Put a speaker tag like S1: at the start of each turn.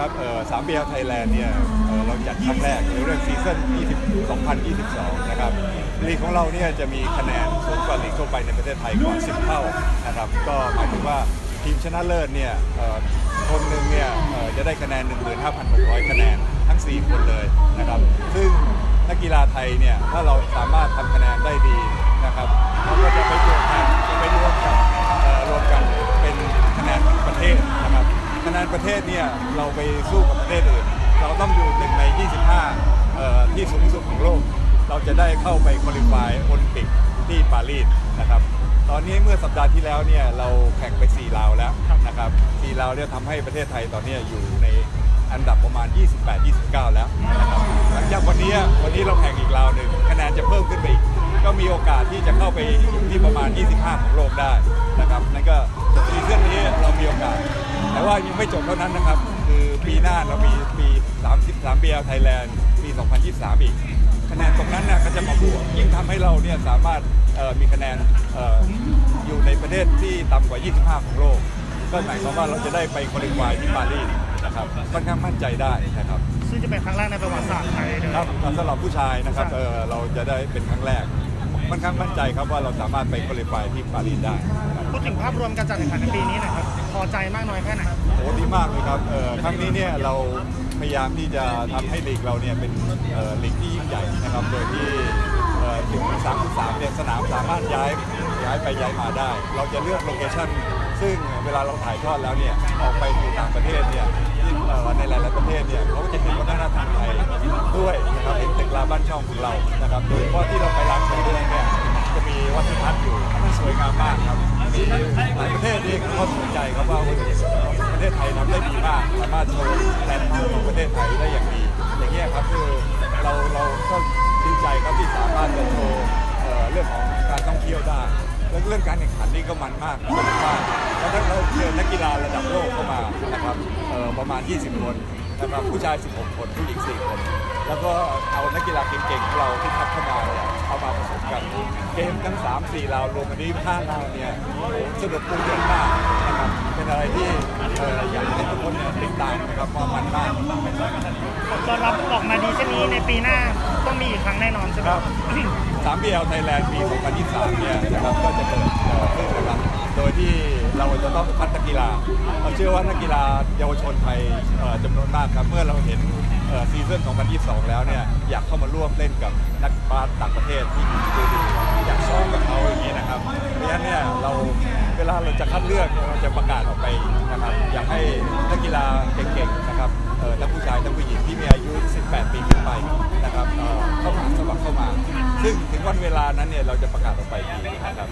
S1: ครับเอ่อสามเบียร์ไทยแลนด์เนี่ยเอ่อเราจัดครั้งแรกในเรื่องซีซั่น20 2022 นะครับลีกของเราเนี่ยจะมีคะแนนสูงกว่าลีกทั่วไปในประเทศไทยกว่า 10 เท่านะครับ ก็หมายถึงว่าทีมชนะเลิศเนี่ยเอ่อคนหนึ่งเนี่ยเอ่อจะได้คะแนน 15,600 คะแนนทั้ง 4 คนเลยนะครับ ซึ่งนักกีฬาไทยเนี่ยถ้าเราสามารถทำคะแนนได้ดีนะครับเราก็จะ ประเทศเนี่ยเราไปสู้กับประเทศอื่น เราต้องอยู่หนึ่งใน 25เอ่อที่สูงสุดของโลก เราจะได้เข้าไปคุริฟายโอลิมปิกที่ปารีสนะครับตอนนี้เมื่อสัปดาห์ที่แล้วเนี่ยเราแข่งไป 4 ราวแล้วนะครับ4ราวเนี่ยทำให้ประเทศไทยตอนนี้อยู่ในอันดับประมาณ 28-29 แล้วนะครับหลังจากวันนี้วันนี้เราแข่งอีกราวหนึ่งคะแนนจะเพิ่มขึ้นไป กก็มีโอกาสที่จะเข้าไปอยู่ที่ประมาณ 25 ของโลกได้นะครับนั่นก็ซีซั่นนี้เรามีโอกาส แต่ว่ายังไม่จบเท่านั้นนะครับ คือปีหน้าเรามีปี 33 BL Thailand ปี 2023 อีก คะแนนตรงนั้นนะก็จะมาบวกยิ่งทำให้เราเนี่ยสามารถเอ่อมีคะแนนเอ่ออยู่ในประเทศที่ต่ำกว่า 25 ของโลก ก็หมายความว่าเราจะได้ไปคุริฟายที่ปารีสนะครับค่อนข้างมั่นใจได้นะครับ
S2: ซึ่งจะเป็นครั้งแรกในประวัติศาสตร์ไทยเลย
S1: ครับสำหรับผู้ชายนะครับเออเราจะได้เป็นครั้งแรก ค่อนข้างมั่นใจครับว่าเราสามารถไปคุริฟายที่ปารีสได้นะครับ
S2: พูดถึงภาพรวมการจัดแข่งขันในปีนี้หนะครับพอใจมากน้อยแค่ไหน
S1: โอ้ดีมากเลยครับเอ่อครั้งนี้เนี่ยเราพยายามที่จะทำให้ลีกเราเนี่ยเป็นเอ่อลีกที่ยิ่งใหญ่นะครับโดยที่เอ่อถึงสามสามเนี่ยสนามสามารถย้ายย้ายไปย้ายมาได้ เราจะเลือกโลเคชั่นซึ่งเวลาเราถ่ายทอดแล้วเนี่ยออกไปสู่ต่างประเทศเนี่ยที่เอ่อในหลายๆประเทศเนี่ยเขา ช่องของเรานะครับโดยเฉพาะที่เราไปร้านชมด้วยเนี่ยจะมีวัฒนธรรมอยู่มันสวยงามมากครับมีหลายประเทศนี่เขาสนใจครับว่าประเทศไทยทำได้ดีมากสามารถโชว์แลนด์มาร์คของประเทศไทยได้อย่างดี อย่างเงี้ยครับคือเราเราก็ดีใจครับที่สามารถจะโชว์เรื่องของการท่องเที่ยวได้แล้วเรื่องการแข่งขันนี่ก็มันมากสนุกมากแล้วถ้าเราเชิญนักกีฬาระดับโลกเข้ามานะครับประมาณ 20 คน นะครับผู้ชาย 16 คนผู้หญิง 4 คน แล้วก็เอานักกีฬาเก่งๆของเราที่คัดเข้ามาเนี่ยเอามาผสมกันเกมทั้ง 3 4ราวรวมกันนี้5ราวเนี่ยโอ้โหสนุกปูเดือดมากนะครับเป็นอะไรที่เอ่ออยากให้ทุกคนเนี่ยติดตามนะครับว่ามันมาก
S2: ผลตอบรับออกมาดีเช่นนี้ในปีหน้าต้องมีอีกครั้งแน่นอนใช่ไหม
S1: ครับ 3 BL Thailand ปี 2023 เนี่ยนะครับก็จะเกิดเอ่อขึ้น เชื่อว่านักกีฬาเยาวชนไทยจำนวนมากครับ เมื่อเราเห็นเอ่อซีซั่น2022 แล้วเนี่ยอยากเข้ามาร่วมเล่นกับนักบาสต่างประเทศที่ดูดีอยากซ้อมกับเขาอย่างนี้นะครับเพราะฉะนั้นเนี่ยเราเวลาเราจะคัดเลือกเราจะประกาศออกไปนะครับอยากให้นักกีฬาเก่งๆนะครับทั้งผู้ชายทั้งผู้หญิงที่มีอายุ 18 ปีขึ้นไปนะครับเข้ามาสมัครเข้ามา ซึ่งถึงวันเวลานั้นเนี่ยเราจะประกาศออกไปอีนะครับ